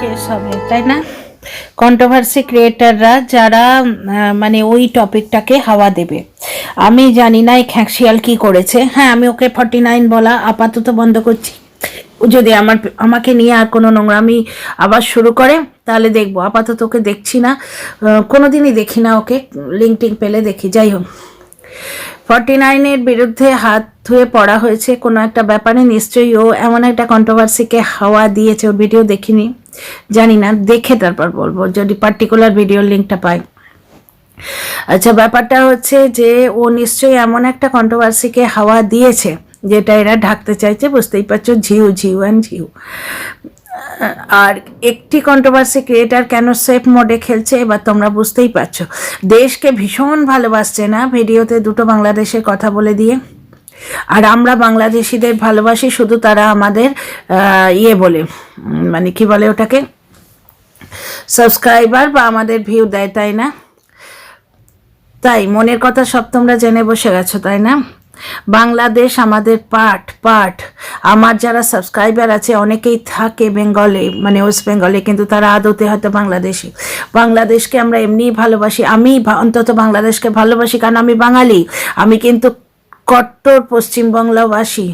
Case হবে, তাই না? কন্ট্রোভার্সি ক্রিয়েটাররা যারা মানে ওই টপিকটাকে হাওয়া দেবে। আমি জানি না এই খ্যাঁকশিয়াল কি করেছে। হ্যাঁ আমি ওকে ফর্টি নাইন বলা আপাতত বন্ধ করছি। যদি আমার, আমাকে নিয়ে আর কোনো নোংরামি আবার শুরু করে, তাহলে দেখব। আপাতত ওকে দেখছি না। কোনো দিনই দেখি না ওকে। লিঙ্ক টিঙ্ক পেলে দেখি। যাই হোক। ফর্টি নাইনের বিরুদ্ধে হাত ধুয়ে পড়া হয়েছে কোনো একটা ব্যাপারে। নিশ্চয়ই ও এমন একটা কন্ট্রোভার্সিকে হাওয়া দিয়েছে। ওর ভিডিও দেখিনি। জানি না, দেখে তারপর বলব, যদি পার্টিকুলার ভিডিওর লিঙ্কটা পাই। আচ্ছা ব্যাপারটা হচ্ছে যে, ও নিশ্চয়ই এমন একটা কন্ট্রোভার্সিকে হাওয়া দিয়েছে, যেটা এরা ঢাকতে চাইছে, বুঝতেই পারছ, ঝিউ ঝিউ অ্যান্ড ঝিউ। আর একটি কন্ট্রোভার্সি ক্রিয়েটার কেন সেফ মোডে খেলছে, এবার তোমরা বুঝতেই পারছ। দেশকে ভীষণ ভালোবাসছে না, ভিডিওতে দুটো বাংলাদেশের কথা বলে দিয়ে। আর আমরা বাংলাদেশিদের ভালোবাসি, শুধু তারা আমাদের ইয়ে বলে মানে কি বলে ওটাকে? সাবস্ক্রাইবার বা আমাদের ভিউ দেয়, তাই না? তাই, মনের কথা সব তোমরা জেনে বসে গেছো, তাই না? বাংলাদেশ আমাদের পাঠ পাঠ। আমার যারা সাবস্ক্রাইবার আছে, অনেকেই থাকে বেঙ্গলে মানে ওয়েস্ট বেঙ্গলে, কিন্তু তারা আদতে হয়তো বাংলাদেশি। বাংলাদেশকে আমরা এমনিই ভালোবাসি, আমি অন্তত বাংলাদেশকে ভালোবাসি, কারণ আমি বাঙালি। আমি কিন্তু কট্টর পশ্চিমবাংলাবাসী।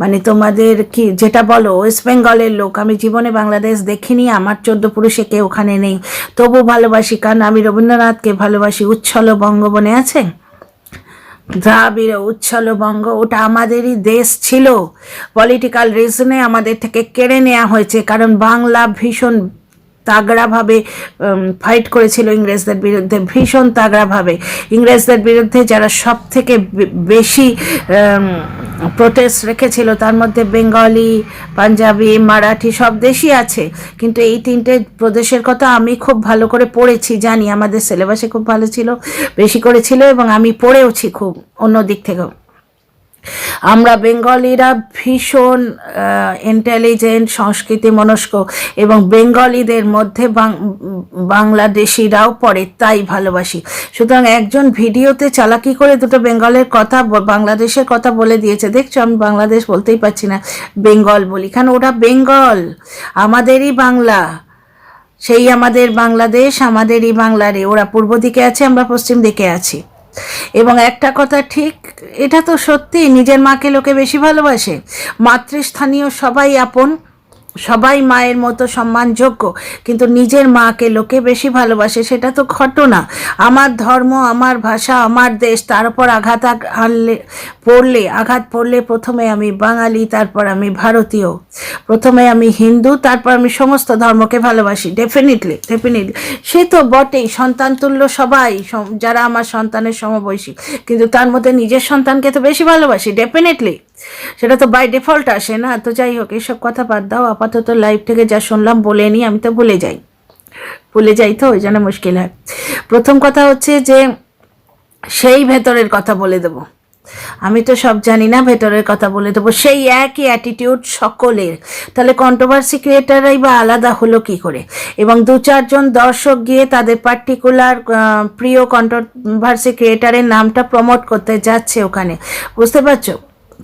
মানে তোমাদের কি, যেটা বলো ওয়েস্ট বেঙ্গলের লোক। আমি জীবনে বাংলাদেশ দেখিনি, আমার চোদ্দ পুরুষে কেউ ওখানে নেই। তবু ভালোবাসি, কারণ আমি রবীন্দ্রনাথকে ভালোবাসি। উচ্ছল বঙ্গবনে আছে? দ্রাবিড় উচ্ছল বঙ্গ, ওটা আমাদেরই দেশ ছিল। পলিটিক্যাল রিজনে আমাদের থেকে কেড়ে নেওয়া হয়েছে, কারণ বাংলা ভীষণ তাগড়াভাবে ফাইট করেছিল ইংরেজদের বিরুদ্ধে, ভীষণ তাগড়াভাবে। ইংরেজদের বিরুদ্ধে যারা সব থেকে বেশি প্রোটেস্ট রেখেছিল, তার মধ্যে বেঙ্গলি, পাঞ্জাবি, মারাঠি সব দেশই আছে। কিন্তু এই তিনটে প্রদেশের কথা আমি খুব ভালো করে পড়েছি, জানি। আমাদের সিলেবাসে খুব ভালো ছিল, বেশি করেছিল এবং আমি পড়েওছি খুব অন্য দিক থেকেও। আমরা বেঙ্গলিরা ভীষণ ইন্টেলিজেন্ট সংস্কৃতি মনস্ক এবং বেঙ্গলিদের মধ্যে বাংলাদেশিরাও পড়ে, তাই ভালোবাসি। সুতরাং একজন ভিডিওতে চালাকি করে দুটো বেঙ্গলের কথা বাংলাদেশের কথা বলে দিয়েছে। দেখছ, আমি বাংলাদেশ বলতেই পারছি না, বেঙ্গল বলি। কারণ ওরা বেঙ্গল, আমাদেরই বাংলা। সেই আমাদের বাংলাদেশ, আমাদেরই বাংলারে ওরা পূর্ব দিকে আছে, আমরা পশ্চিম দিকে আছি। এবং একটা কথা ঠিক, এটা তো সত্যি, নিজের মাকে লোকে বেশি ভালোবাসে। মাতৃস্থানীয় সবাই আপন সবাই মায়ের মতো সম্মানযোগ্য, কিন্তু নিজের মাকে লোকে বেশি ভালোবাসে সেটা তো ঘটনা। আমার ধর্ম, আমার ভাষা, আমার দেশ, তার উপর আঘাত আনলে, পড়লে, আঘাত পড়লে প্রথমে আমি বাঙালি, তারপর আমি ভারতীয়। প্রথমে আমি হিন্দু, তারপর আমি সমস্ত ধর্মকে ভালোবাসি। ডেফিনেটলি ডেফিনেটলি সে তো বটেই, সন্তান তুল্য সবাই যারা আমার সন্তানের সমবয়সী। কিন্তু তার মধ্যে নিজের সন্তানকে তো বেশি ভালোবাসি ডেফিনেটলি সেটা তো বাই ডিফল্ট আসে না, তো যাই হোক এইসব কথা বাদ দাও, আপাতত লাইভ থেকে যা শুনলাম বলে নিই আমি তো ভুলে যাই। ভুলে যাই তো, ওই জন্য মুশকিল হয়। প্রথম কথা হচ্ছে যে, সেই ভেতরের কথা বলে দেবো। আমি তো সব জানি না ভেতরের কথা বলে দেবো, সেই একই অ্যাটিটিউড সকলের। তাহলে কন্ট্রোভার্সি ক্রিয়েটাররাই বা আলাদা হলো কি করে? এবং দু চারজন দর্শক গিয়ে তাদের পার্টিকুলার প্রিয় কন্ট্রোভার্সি ক্রিয়েটারের নামটা প্রমোট করতে যাচ্ছে ওখানে। বুঝতে পারছ?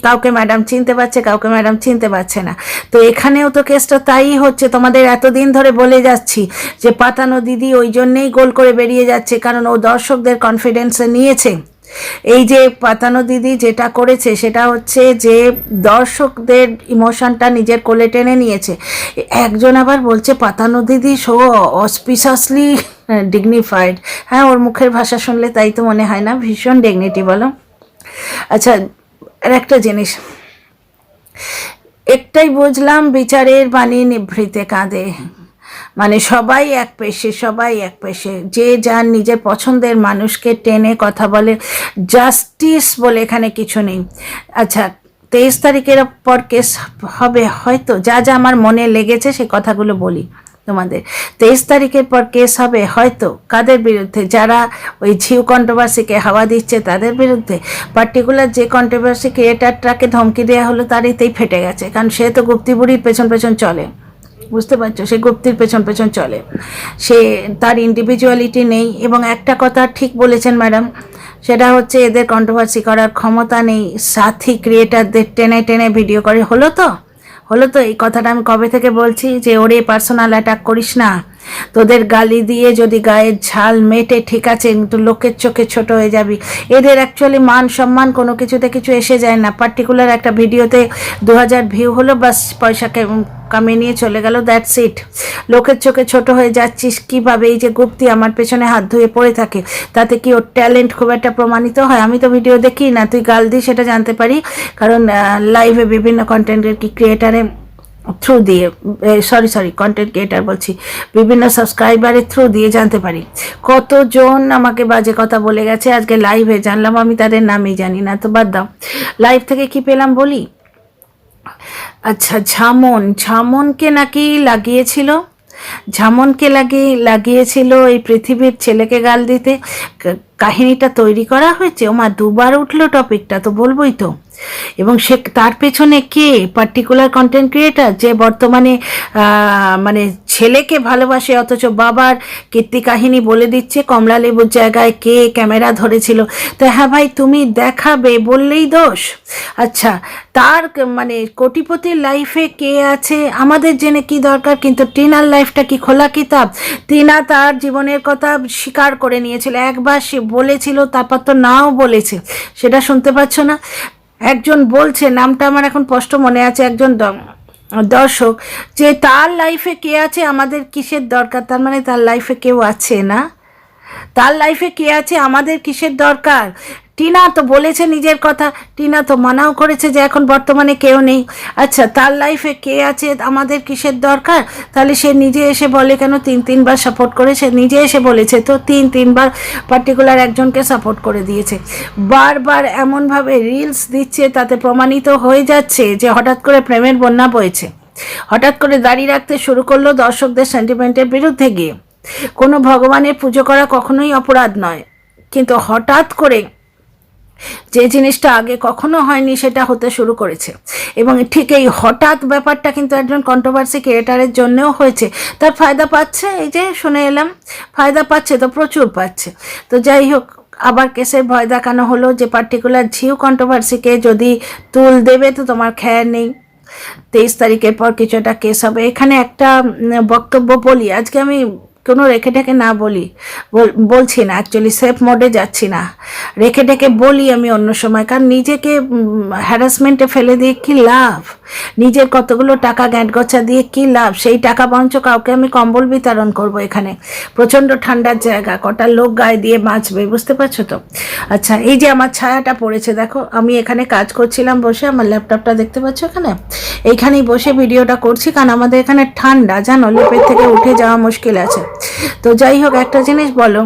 কাউকে ম্যাডাম চিনতে পারছে, কাউকে ম্যাডাম চিনতে পারছে না। তো এখানেও তো কেসটা তাই হচ্ছে, তোমাদের এতদিন ধরে বলে যাচ্ছি যে পাতানো দিদি ওই জন্যেই গোল করে বেরিয়ে যাচ্ছে, কারণ ও দর্শকদের কনফিডেন্সে নিয়েছে। এই যে পাতানো দিদি যেটা করেছে, সেটা হচ্ছে যে দর্শকদের ইমোশনটা নিজের কোলে টেনে নিয়েছে। একজন আবার বলছে, পাতানো দিদি সো অসপিসাসলি ডিগনিফাইড হ্যাঁ ওর মুখের ভাষা শুনলে তাই তো মনে হয় না, ভীষণ ডিগনিটি বলো। আচ্ছা আর একটা জিনিস, একটাই বুঝলাম বিচারের বাণী নিভৃতে কাঁদে। মানে সবাই এক পেশে, সবাই এক পেশে। যে যার নিজের পছন্দের মানুষকে টেনে কথা বলে, জাস্টিস বলে এখানে কিছু নেই। আচ্ছা তেইশ তারিখের পর কেস হবে, হয়তো। যা যা আমার মনে লেগেছে সে কথাগুলো বলি। তোমাদের। তেইশ তারিখের পর কেস হবে, হয়তো কাদের বিরুদ্ধে? যারা ওই ঝিউ কন্ট্রোভার্সিকে হাওয়া দিচ্ছে তাদের বিরুদ্ধে? পার্টিকুলার যে কন্ট্রোভার্সি ক্রিয়েটারটাকে ধমকি দেওয়া হলো তারইতেই ফেটে গেছে, কারণ সে তো গুপ্তিবুড়ির পেছন পেছন চলে। বুঝতে পারছ? সে গুপ্তির পেছন পেছন চলে। সে তার ইন্ডিভিজুয়ালিটি নেই এবং একটা কথা ঠিক বলেছেন ম্যাডাম, সেটা হচ্ছে এদের কন্ট্রোভার্সি করার ক্ষমতা নেই। সাথী ক্রিয়েটারদের টেনে টেনে ভিডিও করে, হলো তো? হলো তো এই কথাটা আমি কবে থেকে বলছি যে ওরে পার্সোনাল অ্যাটাক করিস না? তোদের গালি দিয়ে যদি গায়ের ঝাল মেটে, ঠিক আছে কিন্তু লোকের চোখে ছোট হয়ে যাবি। এদের অ্যাকচুয়ালি মান সম্মান কোনো কিছুতে কিছু এসে যায় না। পার্টিকুলার একটা ভিডিওতে দু হাজার ভিউ হলো, বাস পয়সাকে কামিয়ে নিয়ে চলে গেল দ্যাটস ইট লোকের চোখে ছোট হয়ে যাচ্ছিস, কীভাবে এই যে গুপ্তি আমার পেছনে হাত ধুয়ে পড়ে থাকে, তাতে কি ওর ট্যালেন্ট খুব একটা প্রমাণিত হয়? আমি তো ভিডিও দেখি না, তুই গাল দিই সেটা জানতে পারি। কারণ লাইভে বিভিন্ন কন্টেন্টের কি ক্রিয়েটারে থ্রু দিয়ে সরি সরি কন্টেন্ট ক্রিয়েটার বলছি। বিভিন্ন সাবস্ক্রাইবারের থ্রু দিয়ে জানতে পারি। কতজন আমাকে বাজে কথা বলে গেছে? আজকে লাইভে জানলাম, আমি তাদের নামই জানি না, তো বাদ দাও। লাইভ থেকে কি পেলাম বলি? আচ্ছা ঝামন। ঝামনকে নাকি লাগিয়েছিল? ঝামনকে লাগিয়ে লাগিয়েছিল এই পৃথিবীর ছেলেকে গাল দিতে। কাহিনীটা তৈরি করা হয়েছে? ওমা, দুবার উঠল টপিকটা তো বলবোই তো। এবং সে তার পেছনে কে? পার্টিকুলার কন্টেন্ট ক্রিয়েটার যে বর্তমানে মানে ছেলেকে ভালোবাসে, অথচ বাবার কীর্তি কাহিনী বলে দিচ্ছে, কমলা লেবুর জায়গায় কে ক্যামেরা ধরেছিল। তো হ্যাঁ ভাই, তুমি দেখাবে বললেই দোষ। আচ্ছা তার মানে কোটিপতির লাইফে কে আছে? আমাদের জেনে কি দরকার? কিন্তু টিনার লাইফটা কি খোলা কিতাব? টিনা তার জীবনের কথা স্বীকার করে নিয়েছিল। একবার সে বলেছিল, তারপর তো নাও বলেছে। সেটা শুনতে পাচ্ছ না? একজন বলছে, নামটা আমার এখন স্পষ্ট মনে আছে, একজন দর্শক, যে তার লাইফে কে আছে, আমাদের কিসের দরকার? তার মানে তার লাইফে কেউ আছে না। তার লাইফে কে আছে? আমাদের কিসের দরকার? টিনা তো বলেছে নিজের কথা। টিনা তো মানাও করেছে যে এখন বর্তমানে কেউ নেই। আচ্ছা তার লাইফে কে আছে? আমাদের কিসের দরকার? তাহলে সে নিজে এসে বলে কেন তিন, তিনবার সাপোর্ট করে? সে নিজে এসে বলেছে তো তিন, তিনবার পার্টিকুলার একজনকে সাপোর্ট করে দিয়েছে। বারবার এমনভাবে রিলস দিচ্ছে, তাতে প্রমাণিত হয়ে যাচ্ছে যে হঠাৎ করে প্রেমের বন্যা বয়েছে হঠাৎ করে দাঁড়িয়ে রাখতে শুরু করল দর্শকদের সেন্টিমেন্টের বিরুদ্ধে গিয়ে। কোনো ভগবানের পুজো করা কখনোই অপরাধ নয়। কিন্তু হঠাৎ করে যে জিনিসটা আগে কখনো হয়নি সেটা হতে শুরু করেছে। এবং ঠিক এই হঠাৎ ব্যাপারটা কিন্তু একজন কন্ট্রোভার্সি ক্রিয়েটারের জন্যও হয়েছে। তার ফায়দা পাচ্ছে, এই যে শুনে এলাম, ফায়দা পাচ্ছে তো প্রচুর পাচ্ছে। তো যাই হোক, আবার কেসের ভয় দেখানো হলো যে পার্টিকুলার ঝিউ কন্ট্রোভার্সিকে যদি তুল দেবে তো তোমার খেয়াল নেই। তেইশ তারিখের পর কিছু একটা কেস হবে। এখানে একটা বক্তব্য বলি। আজকে আমি কোনো রেখে ঢেকে না বলি। বল- বলছি না অ্যাকচুয়ালি সেফ মোডে যাচ্ছি না। রেখে ঢেকে বলি আমি অন্য সময়, কারণ নিজেকে হ্যারাসমেন্টে ফেলে দিয়ে কি লাভ? নিজের কতগুলো টাকা গ্যাঁট গছা দিয়ে কি লাভ? সেই টাকা বঞ্চ কাউকে আমি কম্বল বিতরণ করব এখানে। প্রচণ্ড ঠান্ডার জায়গা, কটা লোক গায়ে দিয়ে বাঁচবে, বুঝতে পারছ তো? আচ্ছা এই যে আমার ছায়াটা পড়েছে, দেখো, আমি এখানে কাজ করছিলাম বসে, আমার ল্যাপটপটা দেখতে পাচ্ছ এখানে? এইখানেই বসে ভিডিওটা করছি, কারণ আমাদের এখানে ঠান্ডা, জানো, লেপের থেকে উঠে যাওয়া মুশকিল আছে। তো যাই হোক একটা জিনিস বলো,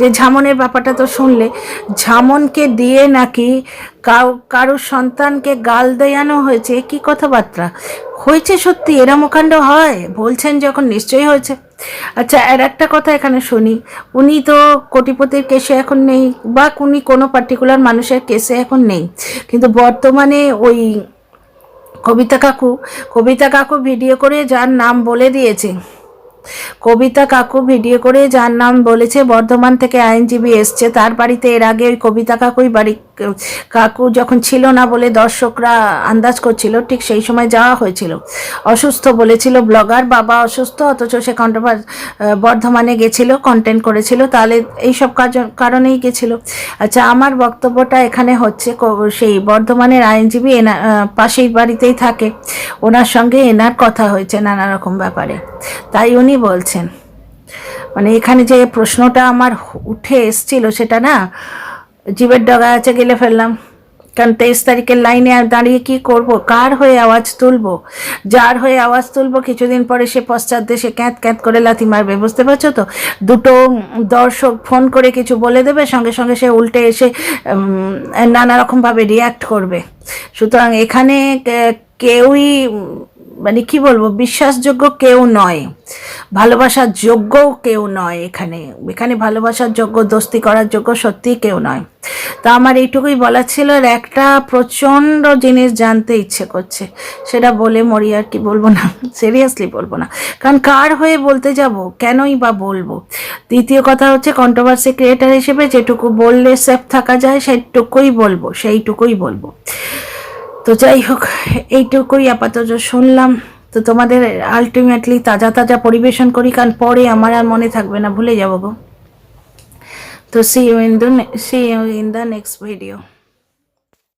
যে ঝামনের ব্যাপারটা তো শুনলে, ঝামনকে দিয়ে নাকি কাউ, কারোর সন্তানকে গাল দেয়ানো হয়েছে? কি কথাবার্তা? হয়েছে সত্যি? এরম কাণ্ড হয়? বলছেন যখন নিশ্চয়ই হয়েছে। আচ্ছা আর একটা কথা এখানে শুনি, উনি তো কোটিপতির কেসে এখন নেই, বা উনি কোনো পার্টিকুলার মানুষের কেসে এখন নেই, কিন্তু বর্তমানে ওই কবিতা কাকু কবিতা কাকু ভিডিও করে যার নাম বলে দিয়েছে। কবিতা কাকু ভিডিও করে যার নাম বলেছে, বর্ধমান থেকে আইনজীবী এসছে। তার বাড়িতে এর আগে ওই কবিতা কাকুই বাড়ি কাকু যখন ছিল না বলে দর্শকরা আন্দাজ করছিল, ঠিক সেই সময় যাওয়া হয়েছিল। অসুস্থ বলেছিল ব্লগার, বাবা অসুস্থ, অথচ সে কন্ট্রোভার বর্ধমানে গেছিল কন্টেন্ট করেছিল, তাহলে এইসব কাজ, কারণেই গেছিল। আচ্ছা আমার বক্তব্যটা এখানে হচ্ছে সেই বর্ধমানের আইনজীবী এনা পাশেই বাড়িতেই থাকে। ওনার সঙ্গে এনার কথা হয়েছে নানা রকম ব্যাপারে। তাই উনি বলছেন মানে এখানে যে প্রশ্নটা আমার উঠে এসছিল সেটা না জীবের ডগা আছে, গেলে ফেললাম। কারণ তেইশ তারিখের লাইনে আর দাঁড়িয়ে কি করব? কার হয়ে আওয়াজ তুলব? যার হয়ে আওয়াজ তুলব? কিছুদিন পরে সে পশ্চাৎ দেশে ক্যাঁত ক্যাঁত করে লাথি মারবে, বুঝতে পারছ তো? দুটো দর্শক ফোন করে কিছু বলে দেবে, সঙ্গে সঙ্গে সে উল্টে এসে নানা রকমভাবে রিয়্যাক্ট করবে। সুতরাং এখানে কেউই মানে কি বলব? বিশ্বাসযোগ্য কেউ নয়। ভালোবাসার যোগ্য কেউ নয় এখানে। এখানে ভালোবাসার যোগ্য, দোস্তি করার যোগ্য সত্যিই কেউ নয়। তা আমার এইটুকুই বলার ছিল আর একটা প্রচণ্ড জিনিস জানতে ইচ্ছে করছে। সেটা বলে মরি আর কি বলব না সিরিয়াসলি বলব না। কারণ কার হয়ে বলতে যাব? কেনই বা বলব? দ্বিতীয় কথা হচ্ছে কন্ট্রোভার্সি ক্রিয়েটার হিসেবে যেটুকু বললে সেফ থাকা যায়, সেটুকুই বলব, সেইটুকুই বলব। তো যাই হোক, এইটুকুই আপাতত শুনলাম। তো তোমাদের আলটিমেটলি তাজা তাজা পরিবেশন করি কারণ পরে আমার আর মনে থাকবে না, ভুলে যাব গো। তো see you in the see you in the next video